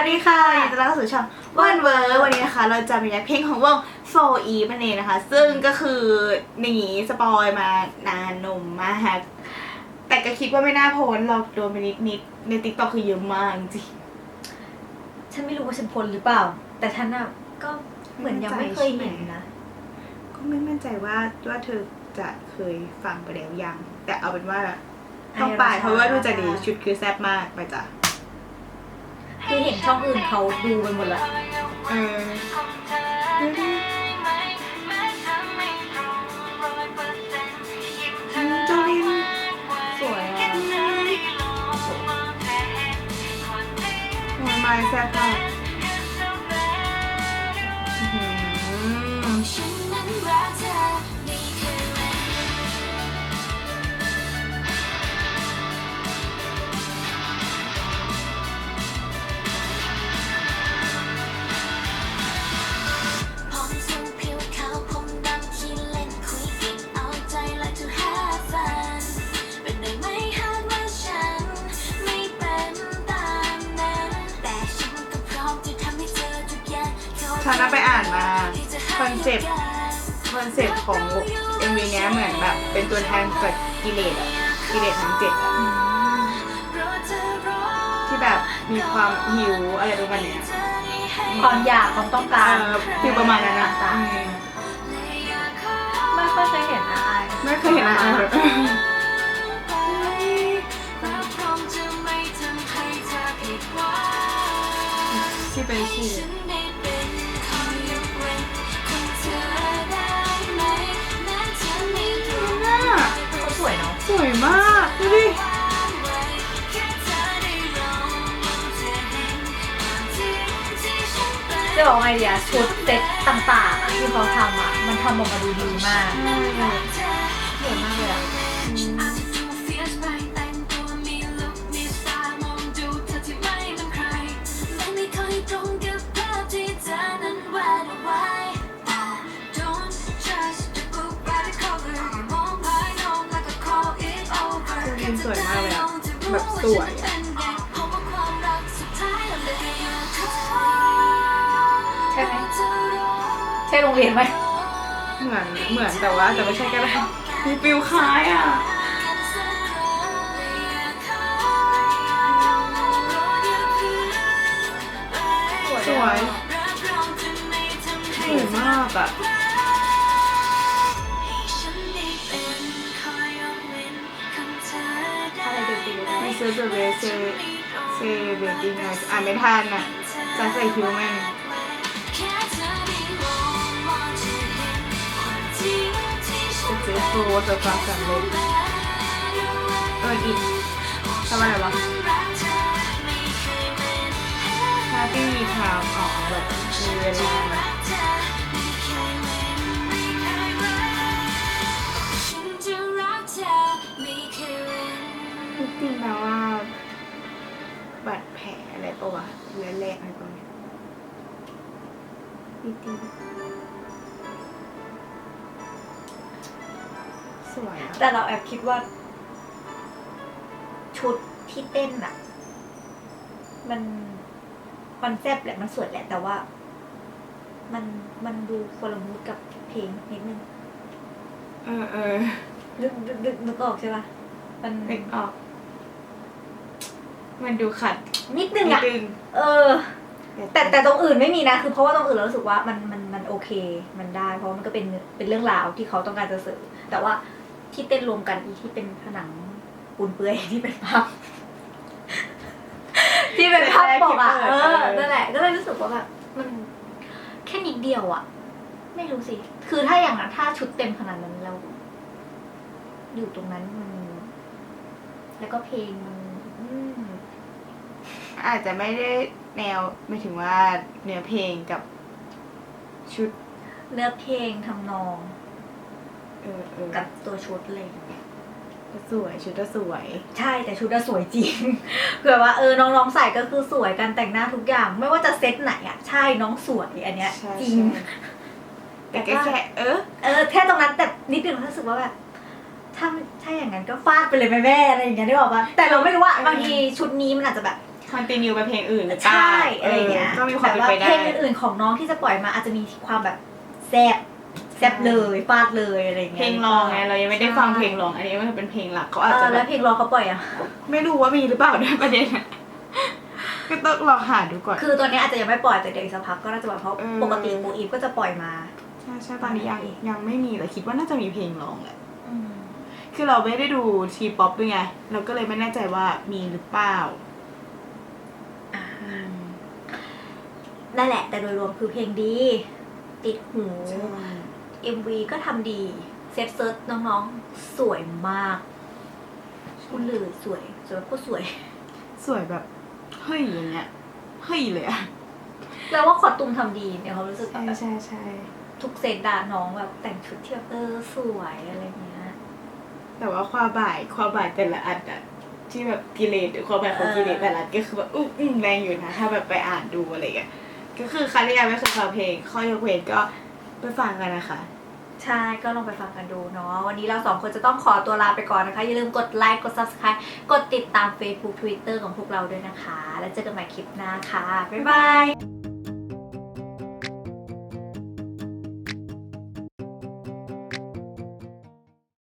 วัสดีค่ะยินดีต้อนรับเข้าสู่ช่องวันเวอร์วันนี้นะคะ เราจะมีเพลงของวงโฟอีมันเองนะคะ ซึ่งก็คือหนีสปอยมานานนมมากแต่ก็คิดว่าไม่น่าโพ้นหรอกโดนไปนิดนิดๆในติ๊กต็อกคือเยอะมากจริงฉันไม่รู้ว่าฉันพ้นหรือเปล่า แต่ฉันอะก็เหมือนยังไม่เคยเห็นนะ ก็ไม่มั่นใจว่าว่าเธอจะเคยฟังไปแล้วยัง แต่เอาเป็นว่าต้องไปเพราะว่าดูจะดีชุดคือแซ่บมากไปจ้ะ คือเห็นช่องอื่นเขาดูไปหมดละเออเจ้าลินสวยอะหัวไม้แซ่บมากอื้ ฉันน่ะไปอ่านมาคอนเซปต์คอนเซปต์ของเอ็มวีเนี้ยเหมือนแบบเป็นตัวแทนจากกิเลสอะกิเลสทั้งเจ็ดอะที่แบบมีความหิวอะไรประมาณเนี้ยความอยากความต้องเอการอฟีลประมาณนั้นนะต่างอืมๆไม่ค่อยเคยเห็นนะไอายไม่เคยเห็นอะไรเลยที่เป็นชื่อน่ สวยเนาะสวยมากดูดิจะบอกไงดีอะชุดเซ็ตต่างๆอะที่เขาทำอะมันทำออกมาดูดีมากสวยมากเลยอะ แบบสวยอะใช่ไหมใช่โรงเรียนไหมเหมือนเหมือนแต่ว่าแต่ไม่ใช่ก็ได้มีฟิลคล้ายอะสวยสวยมากอะ ดีไม่ซื้อเบเบเซเซเบจริงอะอ่านไม่ทันอะจะใส่คิวแมนจะซื้อโฟร์จะฟังสำเร็จเอออีกทำอะไรวะถ้าที่มีทางออกแบบมีเวลา เลือดแรงอะไรปะเนี่ยจริงๆสวยอะแต่เราแอบคิดว่า ชุดที่เต้นอะมันมันแซ่บแหละมันสวยแหละ แต่ว่า มันมันดูคนละมูดกับเพลงนิดนึงเออเออนึกนึกนึกนึกออกใช่ปะมันนึกออก มันดูขัด นิดนึงนิดอะนึงเออ แต่แต่ตรงอื่นไม่มีนะ คือเพราะว่าตรงอื่นเรารู้สึกว่ามันมันมันโอเค มันได้ เพราะมันก็เป็นเป็นเรื่องราวที่เขาต้องการจะสื่อ แต่ว่าที่เต้นรวมกันอีที่เป็นผนังปูนเปื่อยที่เป็นภาพที่เป็นภาพปกอะเออนั่นแหละ ก็เลยรู้สึกว่าแบบมันแค่นิดเดียวอะ ไม่รู้สิ คือถ้าอย่างนั้นถ้าชุดเต็มขนาดนั้นแล้วอยู่ตรงนั้นมัน แล้วก็เพลงมัน อืมอาจจะไม่ได้แนวไม่ถึงว่าเนื้อเพลงกับชุดเนื้อเพลงทำนองเออเออกับตัวชุดอะไรอย่างเงี้ยก็สวยชุดก็สวย ใช่แต่ชุดอะสวยจริงเผื่อว่าเออน้องๆใส่ก็คือสวยการแต่งหน้าทุกอย่าง ไม่ว่าจะเซตไหนอะใช่น้องสวยอันเนี้ยใช่จริงใช่แต่ก็แค่เออเออแค่ตรงนั้นแต่นิดนึงรู้สึกว่าแบบถ้าถ้าอย่างนั้นก็ฟาดไปเลยแม่แม่ๆอะไรอย่างเงี้ยได้บอกว่าแต่เราไม่รู้ว่าเออบางทีชุดนี้มันอาจจะแบบ คอนติเนียไปเพลงอื่นหรือเปล่าใช่อะไรเงี้ยก็มีความแบบเป็นว่าไปได้เพลงอื่นๆของน้องที่จะปล่อยมาอาจจะมีความแบบแซบแซบเลยฟาดเลยอะไรเงี้ยเพลงร้องไงเรายังไม่ได้ฟังเพลงร้องอันนี้มันเป็นเพลงหลักเขาอาจเอจะอแบแล้วบเพลงร้องเขาปล่อยอะไม่รู้ว่ามีหรือเปล่าด้วยประเด็นอะก็ต้องลองหาดูก่อน คือตัวเนี้ยอาจจะยังไม่ปล่อยแต่เดี๋ยวอีกสักพักก็น่าจะปล่อยเพราะเออปกติโมอีฟก็จะปล่อยมาใช่ใช่ตอนนี้ยังยังไม่มีแต่คิดว่าน่าจะมีเพลงร้องแหละอืมคือเราไม่ได้ดูทีป๊อปด้วยไงเราก็เลยไม่แน่ใจว่ามีหรือเปล่าอ่า นั่นแหละ แต่โดยรวมคือเพลงดี ติดหู MV ก็ทำดี เซฟเซิร์ชน้องๆ สวยมากพูดเลยสวย สวยแบบโคตรสวย สวยแบบ เฮ้ยอย่างเงี้ย เฮ้ยเลยอะแล้วว่าคอตุมทำดีเนี่ยเขารู้สึกแบใช่บใช่ใช่ทุกเซตดาน้องแบบแต่งชุดที่แบบเออสวยอะไรเงี้ย แต่ว่าความบ่ายความบ่ายแต่ละอันอะ ที่แบบกิเลสหรือความบ่ายของกิเลสแต่ละอันก็คือแบบอุ้มอุ้มแรงอยู่นะ ถ้าแบบไปอ่านดูอะไรเงี้ยก็คือใครที่ยังไม่เคยฟังเพลง ข้อยกเว้นก็ไปฟังกันนะคะ ใช่ก็ลองไปฟังกันดูเนาะวันนี้เราสองคนจะต้องขอตัวลาไปก่อนนะคะ อย่าลืมกดไลค์กด subscribe กดติดตาม Facebook Twitter ของพวกเราด้วยนะคะ แล้วเจอกันใหม่คลิปหน้าค่ะ บ๊ายบาย